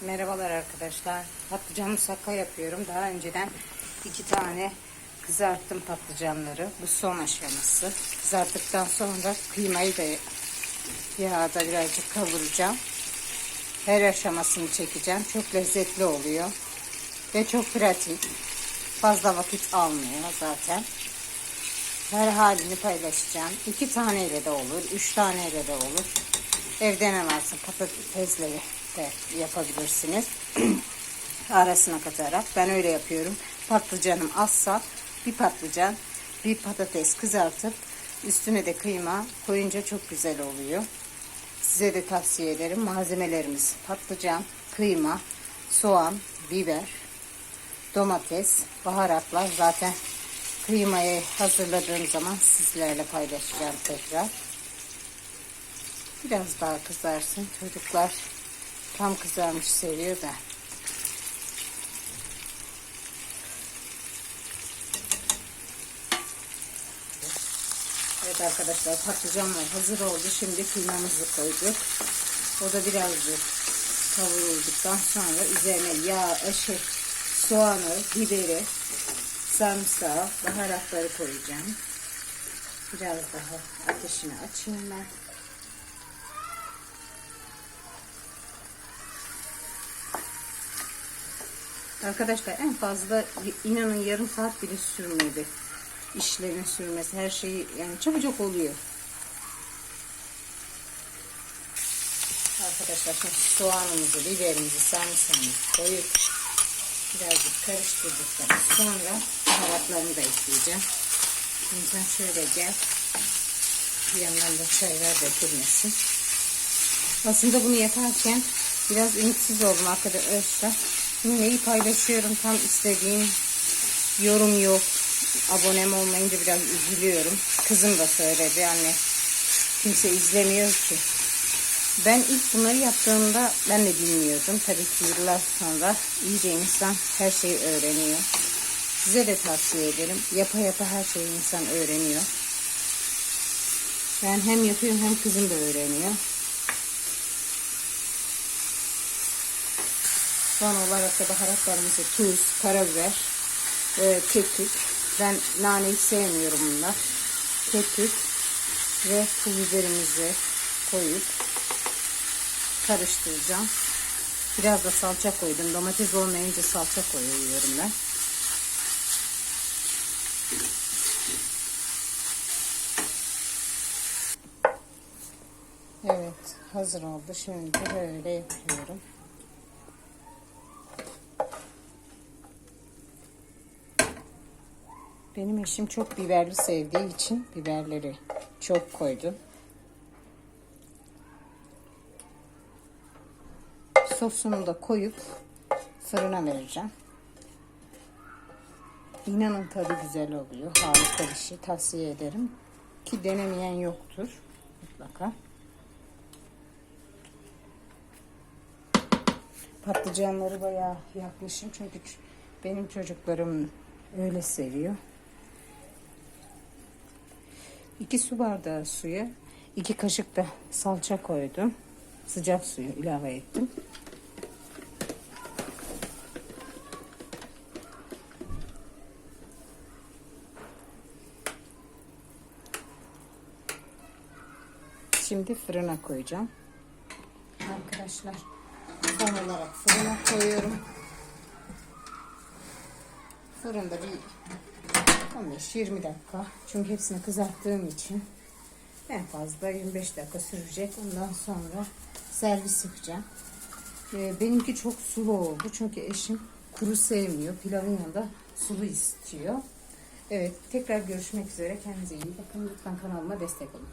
Merhabalar arkadaşlar. Patlıcan musakka yapıyorum. Daha önceden iki tane kızarttım patlıcanları. Bu son aşaması. Kızarttıktan sonra kıymayı da yağda birazcık kavuracağım. Her aşamasını çekeceğim. Çok lezzetli oluyor. Ve çok pratik. Fazla vakit almıyor zaten. Her halini paylaşacağım. İki taneyle de olur. Üç taneyle de olur. Evde ne varsa patatesle de yapabilirsiniz. Arasına katarak. Ben öyle yapıyorum. Patlıcanım azsa bir patlıcan, bir patates kızartıp üstüne de kıyma koyunca çok güzel oluyor. Size de tavsiye ederim. Malzemelerimiz patlıcan, kıyma, soğan, biber, domates, baharatlar zaten kıymayı hazırladığım zaman sizlerle paylaşacağım tekrar. Biraz daha kızarsın. Çocuklar tam kızarmış seviyor da. Evet arkadaşlar patlıcanlar hazır oldu. Şimdi kıymamızı koyduk. O da birazcık kavrulduktan sonra üzerine yağ, eşek, soğanı, biberi, sarımsağı, baharatları koyacağım. Biraz daha ateşini açayım ben. Arkadaşlar en fazla inanın yarım saat bile sürmedi. İşlerin sürmesi her şeyi yani çabucak oluyor. Arkadaşlar şimdi soğanımızı, biberimizi, sarımsağımızı koyup birazcık karıştırdıktan sonra baharatlarını da ekleyeceğim. Şimdi şöyle gel. Bir yandan da çaylar dökülmesin. Aslında bunu yaparken biraz ümitsiz oldum arkadaşlar. Neyi paylaşıyorum tam istediğim yorum yok. Abonem olmayınca biraz üzülüyorum. Kızım da söyledi anne kimse izlemiyor ki. Ben ilk bunları yaptığımda ben de bilmiyordum. Tabii ki yıllar sonra iyice insan her şeyi öğreniyor. Size de tavsiye ederim. Yapa yapa her şeyi insan öğreniyor. Ben hem yapıyorum hem kızım da öğreniyor. Son olarak da baharatlarımızı tuz, karabiber, e, kekik. Ben naneyi sevmiyorum bunlar. Kekik ve pul biberimizi koyup karıştıracağım. Biraz da salça koydum. Domates olmayınca salça koyuyorum ben. Evet hazır oldu. Şimdi böyle yapıyorum. Benim eşim çok biberli sevdiği için biberleri çok koydum. Sosunu da koyup fırına vereceğim. İnanın tadı güzel oluyor. Harika bir şey. Tavsiye ederim. Ki denemeyen yoktur. Mutlaka. Patlıcanları bayağı yakmışım. Çünkü benim çocuklarım öyle seviyor. 2 su bardağı suya 2 kaşık da salça koydum. Sıcak suyu ilave ettim. Şimdi fırına koyacağım. Arkadaşlar son olarak fırına koyuyorum. Fırında bir 15-20 dakika. Çünkü hepsini kızarttığım için en fazla 25 dakika sürecek. Ondan sonra servis yapacağım. Ee, benimki çok sulu oldu. Çünkü eşim kuru sevmiyor. Pilavın yanında sulu istiyor. Evet tekrar görüşmek üzere. Kendinize iyi bakın. Lütfen kanalıma destek olun.